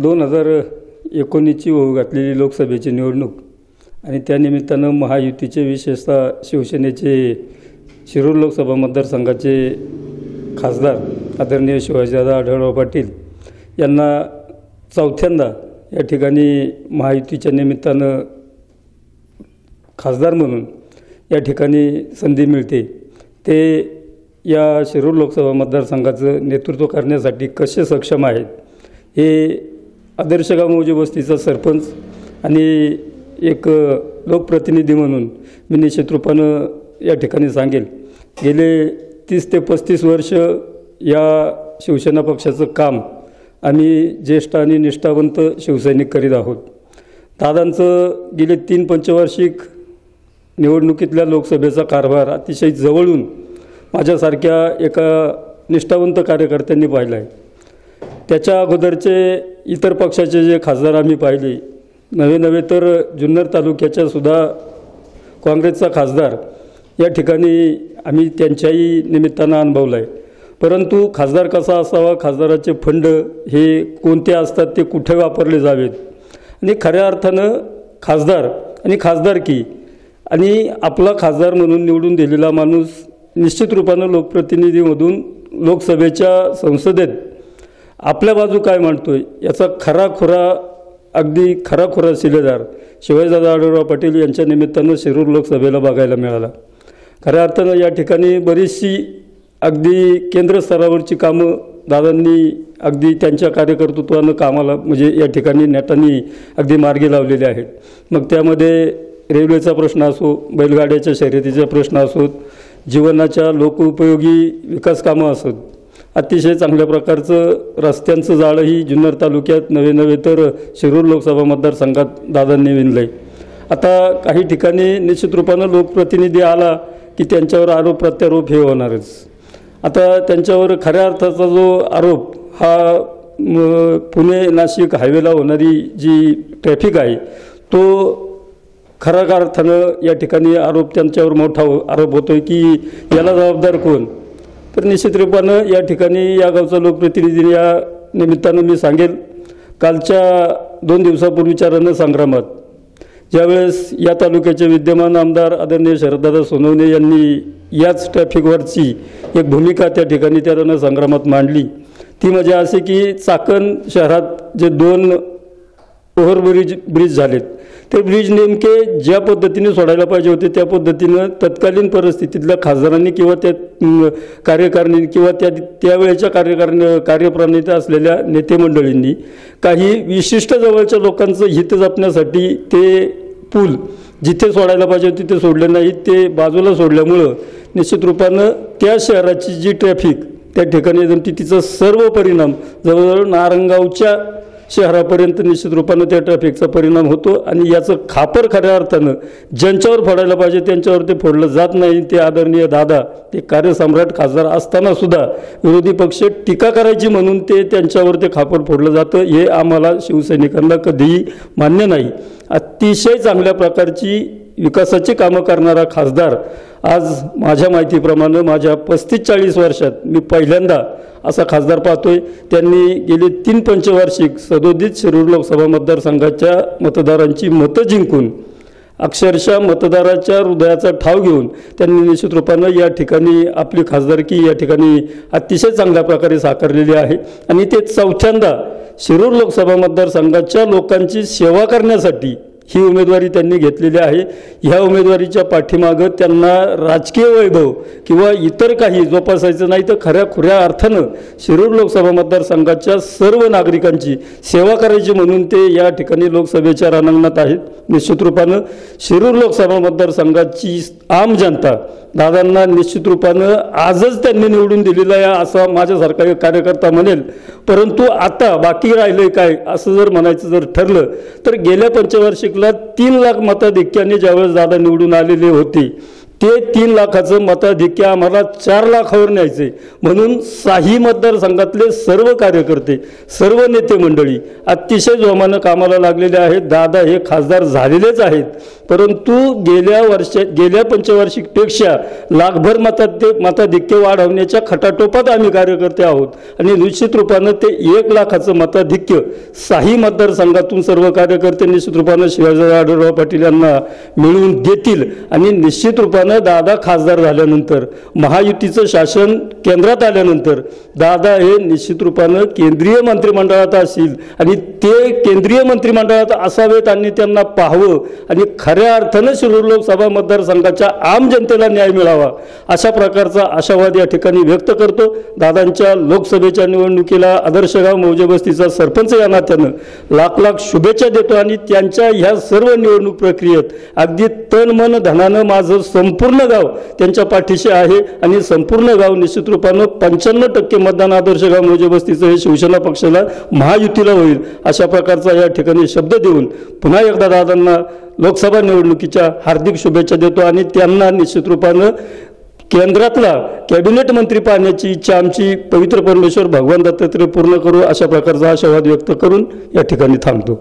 दोन हजार एकोणीसची होऊ घातलेली लोकसभेची निवडणूक आणि त्यानिमित्तानं महायुतीचे विशेषतः शिवसेनेचे शिरूर लोकसभा मतदारसंघाचे खासदार आदरणीय शिवाजीदादा आढळराव पाटील यांना चौथ्यांदा या ठिकाणी महायुतीच्या निमित्तानं खासदार म्हणून या ठिकाणी संधी मिळते. ते या शिरूर लोकसभा मतदारसंघाचं नेतृत्व करण्यासाठी कसे सक्षम आहेत हे आदर्श गाव मौजे वस्तीचा सरपंच आणि एक लोकप्रतिनिधी म्हणून मी निश्चित रूपानं या ठिकाणी सांगेल. गेले तीस ते पस्तीस वर्ष या शिवसेना पक्षाचं काम आम्ही ज्येष्ठ आणि निष्ठावंत शिवसैनिक करीत आहोत. दादांचं गेले तीन पंचवार्षिक निवडणुकीतल्या लोकसभेचा कारभार अतिशय जवळून माझ्यासारख्या एका निष्ठावंत कार्यकर्त्यांनी पाहिला आहे त्याच्या अगोदरचे इतर पक्षाचे जे खासदार आम्ही पाहिले नवे नवे तर जुन्नर तालुक्याच्या सुद्धा काँग्रेसचा खासदार या ठिकाणी आम्ही त्यांच्याही निमित्तानं अनुभवला आहे परंतु खासदार कसा असावा खासदाराचे फंड हे कोणते असतात ते कुठे वापरले जावेत? आणि खऱ्या अर्थानं खासदार आणि खासदारकी आणि आपला खासदार म्हणून निवडून दिलेला माणूस निश्चित रूपानं लोकप्रतिनिधीमधून लोकसभेच्या संसदेत आपल्या बाजू काय मांडतोय याचा खराखुरा अगदी खराखुरा शिलेदार शिवाजीदादा आढळराव पाटील यांच्या निमित्तानं शिरूर लोकसभेला बघायला मिळाला. खऱ्या अर्थानं या ठिकाणी बरीचशी अगदी केंद्र स्तरावरची कामं दादांनी अगदी त्यांच्या कार्यकर्तृत्वानं कामाला म्हणजे या ठिकाणी नेटांनी अगदी मार्गी लावलेले आहेत. मग त्यामध्ये रेल्वेचा प्रश्न असो बैलगाड्याच्या शर्यतीचा प्रश्न असोत जीवनाच्या लोकोपयोगी विकास कामं असोत अतिशय चांगल्या प्रकारचं रस्त्यांचं जाळंही जुन्नर तालुक्यात नवे नवे तर शिरूर लोकसभा मतदारसंघात दादांनी विणलं आहे आता काही ठिकाणी निश्चित रूपानं लोकप्रतिनिधी आला की त्यांच्यावर आरोप प्रत्यारोप हे होणारच. आता त्यांच्यावर खऱ्या अर्थाचा जो आरोप हा पुणे नाशिक हायवेला होणारी जी ट्रॅफिक आहे तो खऱ्या अर्थानं या ठिकाणी आरोप त्यांच्यावर मोठा हो आरोप होतो आहे की याला जबाबदार कोण? तर निश्चित रूपानं या ठिकाणी या गावचा लोकप्रतिनिधी या निमित्तानं मी सांगेल कालच्या दोन दिवसापूर्वीच्या रणसंग्रामात ज्यावेळेस या तालुक्याचे विद्यमान आमदार आदरणीय शरददादा सोनवणे यांनी याच ट्रॅफिकवरची एक भूमिका त्या ठिकाणी त्या रणसंग्रामात मांडली. ती म्हणजे असे की चाकण शहरात जे दोन ओव्हरब्रिज ब्रिज झालेत ते ब्रिज नेमके ज्या पद्धतीने सोडायला पाहिजे होते त्या पद्धतीनं तत्कालीन परिस्थितीतल्या खासदारांनी किंवा त्या कार्यकारिणी किंवा त्या त्यावेळेच्या कार्यकारिणी कार्यप्रणित असलेल्या नेते मंडळींनी काही विशिष्ट जवळच्या लोकांचं हित जपण्यासाठी ते पूल जिथे सोडायला पाहिजे होते ते सोडले नाही ते बाजूला सोडल्यामुळं निश्चित रूपानं त्या शहराची जी ट्रॅफिक त्या ठिकाणी ती तिचा सर्व परिणाम जवळजवळ नारंगावच्या शहरापर्यंत निश्चित रूपानं त्या ट्रॅफिकचा परिणाम होतो आणि याचं खापर खऱ्या अर्थानं ज्यांच्यावर फोडायला पाहिजे त्यांच्यावर ते फोडलं जात नाही. ते आदरणीय दादा ते कार्यसम्राट खासदार असताना सुद्धा विरोधी पक्ष टीका करायची म्हणून ते त्यांच्यावर ते खापर फोडलं जातं हे आम्हाला शिवसैनिकांना कधीही मान्य नाही. अतिशय चांगल्या प्रकारची विकासाची कामं करणारा खासदार आज माझ्या माहितीप्रमाणे माझ्या पस्तीस चाळीस वर्षात मी पहिल्यांदा असा खासदार पाहतोय. त्यांनी गेले तीन पंचवार्षिक सदोदित शिरूर लोकसभा मतदारसंघाच्या मतदारांची मतं जिंकून अक्षरशः मतदाराच्या हृदयाचा ठाव घेऊन त्यांनी निश्चित रूपानं या ठिकाणी आपली खासदारकी या ठिकाणी अतिशय चांगल्या प्रकारे साकारलेली आहे. आणि ते चौथ्यांदा शिरूर लोकसभा मतदारसंघाच्या लोकांची सेवा करण्यासाठी ही उमेदवारी त्यांनी घेतलेली आहे. ह्या उमेदवारीच्या पाठीमागं त्यांना राजकीय वैभव किंवा इतर काही जोपासायचं नाही तर खऱ्या खुऱ्या अर्थानं शिरूर लोकसभा मतदारसंघाच्या सर्व नागरिकांची सेवा करायची म्हणून ते या ठिकाणी लोकसभेच्या रणांगणात आहेत. निश्चित रूपानं शिरूर लोकसभा मतदारसंघाची आम जनता दादांना निश्चित रूपानं आजच त्यांनी निवडून दिलेला आहे असा माझ्यासारखा एक कार्यकर्ता म्हणेल. परंतु आता बाकी राहिलं काय असं जर म्हणायचं जर ठरलं तर गेल्या पंचवार्षिकला तीन लाख मताधिक्याने ज्यावेळेस दादा निवडून आलेले होते ते तीन लाखाचं मताधिक्य आम्हाला चार लाखावर न्यायचे म्हणून साही मतदारसंघातले सर्व कार्यकर्ते सर्व नेते मंडळी अतिशय जोमानं कामाला लागलेले आहेत. दादा हे खासदार झालेलेच आहेत. परंतु गेल्या वर्षा गेल्या पंचवार्षिकपेक्षा लाखभर मताधिक्य मताधिक्य वाढवण्याच्या खटाटोपात आम्ही कार्यकर्ते आहोत. आणि निश्चित रूपानं ते एक लाखाचं मताधिक्य साही मतदारसंघातून सर्व कार्यकर्ते निश्चित रूपानं शिवाजी आढळराव पाटील यांना मिळवून देतील. आणि निश्चित रूपानं दादा खासदार झाल्यानंतर महायुतीचं शासन केंद्रात आल्यानंतर दादा हे निश्चित रूपानं केंद्रीय मंत्रिमंडळात असतील आणि ते केंद्रीय मंत्रिमंडळात असावेत आणि त्यांना पाहावं आणि खऱ्या अर्थानं शिरूर लोकसभा मतदारसंघाच्या आम जनतेला न्याय मिळावा अशा प्रकारचा आशावाद या ठिकाणी व्यक्त करतो. दादांच्या लोकसभेच्या निवडणुकीला आदर्श गाव सरपंच या नात्यानं लाख लाख शुभेच्छा देतो आणि त्यांच्या ह्या सर्व निवडणूक प्रक्रियेत अगदी तन मन धनानं माझं संप संपूर्ण गाव त्यांच्या पाठीशी आहे आणि संपूर्ण गाव निश्चित रूपानं पंच्याण्णव टक्के मतदान आदर्श गाव म्हणजे बस्तीचं हे शिवसेना पक्षाला महायुतीला होईल अशा प्रकारचा या ठिकाणी शब्द देऊन पुन्हा एकदा दादांना लोकसभा निवडणुकीच्या हार्दिक शुभेच्छा देतो आणि त्यांना निश्चित रूपानं केंद्रातला कॅबिनेट मंत्री पाहण्याची इच्छा आमची पवित्र परमेश्वर भगवान दत्तात्रय पूर्ण करू अशा प्रकारचा आशावाद व्यक्त करून या ठिकाणी थांबतो.